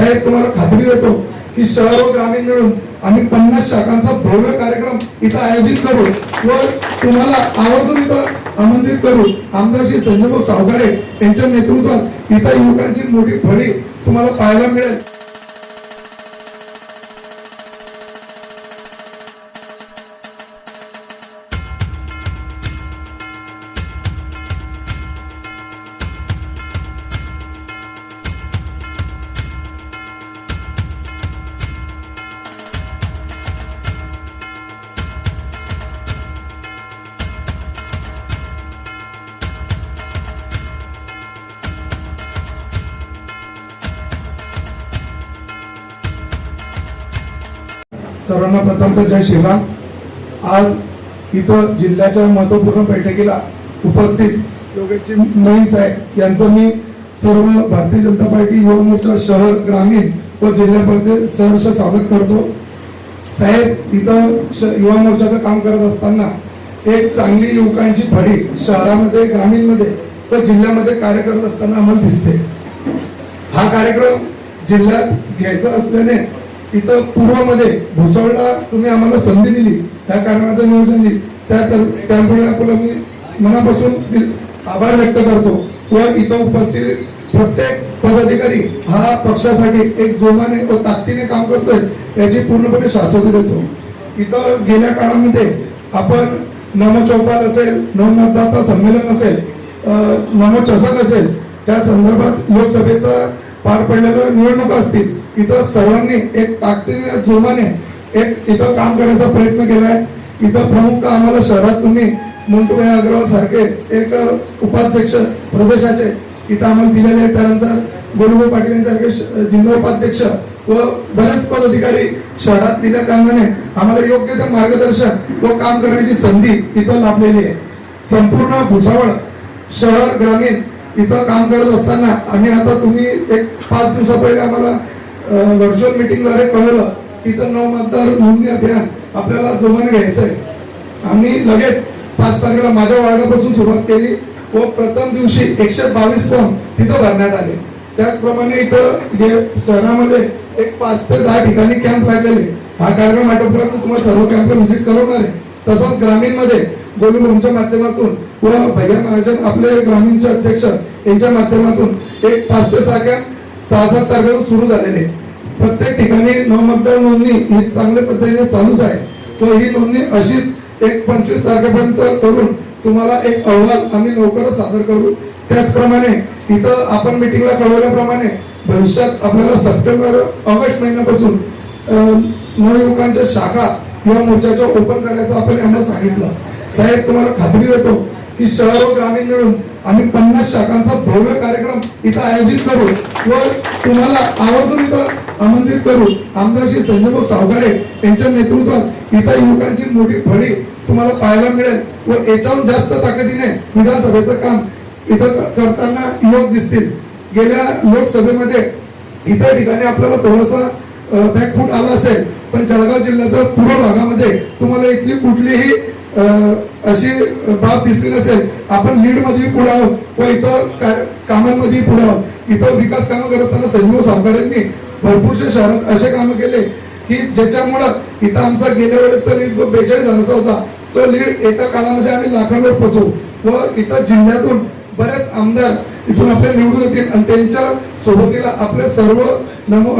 साहेब तुम्हाला खात्री देतो की शहर व ग्रामीण मिळून आम्ही पन्नास शाखांचा भव्य कार्यक्रम इथं आयोजित करू व तुम्हाला आवर्जून इथं आमंत्रित करू. आमदार श्री संजयभाऊ सावकारे यांच्या नेतृत्वात इथं युवकांची मोठी फळी तुम्हाला पाहायला मिळेल. सर्वांना प्रथम जय श्रीराम. आज इथं जिल्ह्याच्या महत्त्वपूर्ण बैठकीला उपस्थित योगेशजी मोहीम साहेब यांचं मी सर्व भारतीय जनता पार्टी युवा मोर्चा शहर ग्रामीण व जिल्ह्यामध्ये सहर्ष स्वागत करतो. साहेब इथं श- युवा मोर्चाचं काम करत असताना एक चांगली युवकांची फळी शहरामध्ये ग्रामीणमध्ये व जिल्ह्यामध्ये कार्य करत असताना आम्हाला दिसते. हा कार्यक्रम जिल्ह्यात घ्यायचा असल्याने इथं पूर्वमध्ये भुसवळला तुम्ही आम्हाला संधी दिली. त्या कारणाचं नियोजन त्या त्यामुळे आपलं मी मनापासून आभार व्यक्त करतो. व इथं उपस्थित प्रत्येक पदाधिकारी हा पक्षासाठी एक जोमाने व ताकदीने काम करतोय याची पूर्णपणे शाश्वती देतो. इथं गेल्या काळामध्ये आपण नमचौपाल असेल नवमतदाता संमेलन असेल नमचषक नमो असेल त्या संदर्भात लोकसभेचा पार पडलेल्या निवडणुका असतील इथं सर्वांनी एक ताकदीने जोमाने एक इथं काम करण्याचा प्रयत्न केला आहे इथं प्रमुख आम्हाला शहरात तुम्ही मुंटुभाई अग्रवाल सारखे एक उपाध्यक्ष प्रदेशाचे इथं आम्हाला दिलेले आहेत. त्यानंतर गोलूभाई पाटील यांसारखे जिल्हा उपाध्यक्ष व बरेच पदाधिकारी शहरात दिल्या कारणाने आम्हाला योग्य ते मार्गदर्शन व काम करण्याची संधी इथं लाभलेली आहे. संपूर्ण भुसावळ शहर ग्रामीण इथं काम करत असताना आम्ही आता तुम्ही एक पाच दिवसा पहिले आम्हाला व्हर्च्युअल मीटिंगद्वारे कळवलं की इथं नऊ मतदार नोंदणी अभियान आपल्याला जोमाने घ्यायचं आहे. आम्ही लगेच पाच तारखेला माझ्या वार्डापासून सुरुवात केली व प्रथम दिवशी एकशे बावीस फॉर्म तिथं भरण्यात आले. त्याचप्रमाणे इथं शहरामध्ये एक पाच ते दहा ठिकाणी कॅम्प लागलेले हा कार्यक्रम आटोपल्यावर तुम्हाला सर्व कॅम्पला व्हिजिट करवणार आहे. तसंच ग्रामीणमध्ये मध्ये माध्यमातून. व भैया महाजन आपले ग्रामीणचे अध्यक्ष यांच्या माध्यमातून. एक पाच ते सहा कॅम्प सहा सात तारखेवर सुरू झालेले. प्रत्येक ठिकाणी नवमतदार नोंदणी ही चांगल्या पद्धतीने चालूच आहे. व ही नोंदणी अशीच एक पंचवीस तारखेपर्यंत करून तुम्हाला एक अहवाल आम्ही लवकरच सादर करू. त्याचप्रमाणे इथं आपण मिटिंगला कळवल्याप्रमाणे भविष्यात आपल्याला सप्टेंबर ऑगस्ट महिन्यापासून अं, नवयुवकांच्या शाखा किंवा मोर्चाच्या ओपन करायचं आपण यांना सांगितलं. साहेब तुम्हाला खात्री देतो की शहर व ग्रामीण मिळून आम्ही पन्नास शाखांचा भव्य कार्यक्रम इथं आयोजित करू व तुम्हाला आवर्जून इथं आमंत्रित करू. आमदार श्री संजयभाऊ सावकारे यांच्या नेतृत्वात इथं युवकांची मोठी फळी तुम्हाला पाहायला मिळेल व याच्याहून जास्त ताकदीने विधानसभेचं काम इथं करताना युवक दिसतील. गेल्या लोकसभेमध्ये इतर ठिकाणी आपल्याला थोडासा बॅकफूट आला असेल पण जळगाव जिल्ह्याच्या पूर्व भागामध्ये तुम्हाला इथली कुठलीही अशी बाब दिसली नसेल. आपण लीडमध्ये पुढे आहोत व इथं कामांमध्ये पुढे आहोत. इथं विकास कामं करत असताना संजीव सावकारांनी भरपूरशा शहरात असे कामं केले की ज्याच्यामुळं इथं आमचा गेल्या वेळेचा लीड जो बेचाळीस हजाराचा होता तो लीड एका काळामध्ये आम्ही लाखांवर पोहोचू व इथं जिल्ह्यातून बऱ्याच आमदार इथून आपल्या निवडून येतील आणि त्यांच्या सोबतीला आपले सर्व नमो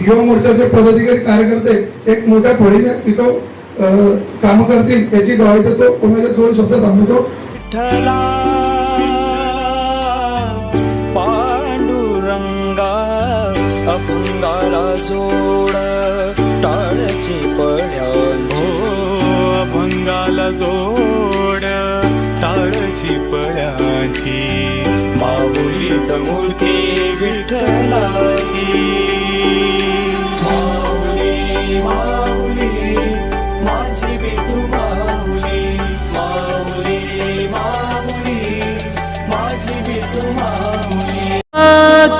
युवा मोर्चाचे पदाधिकारी कार्यकर्ते एक मोठ्या फळीने इथं काम करतील याची ग्वाही देतो. कोणाच्या दोन शब्द थांबवतो विठ्ठला पांडुरंगा अपंगाला जोड टाळची पड्यांची अभंगाला जोड टाळची पळाची माऊलीत मूर्ती विठ्ठलाची. माऊली माऊली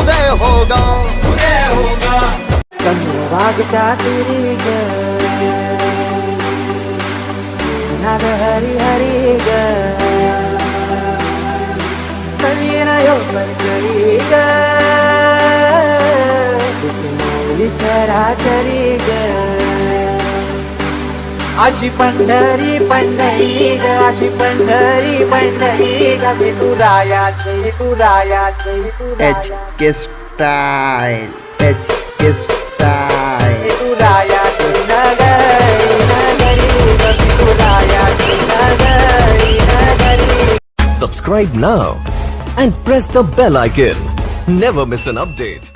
उदय होगा। उदय होगा। चंद्रभागच्या तिरी ग नाग हरी हरी अशी पंढरी पंढरी ग अशी पंढरी पंढरी ग विठुरायाची विठुरायाची H K style H K style विठुरायाची नगरी नगरी ग विठुरायाची नगरी नगरी Subscribe now and press the bell icon. Never miss an update.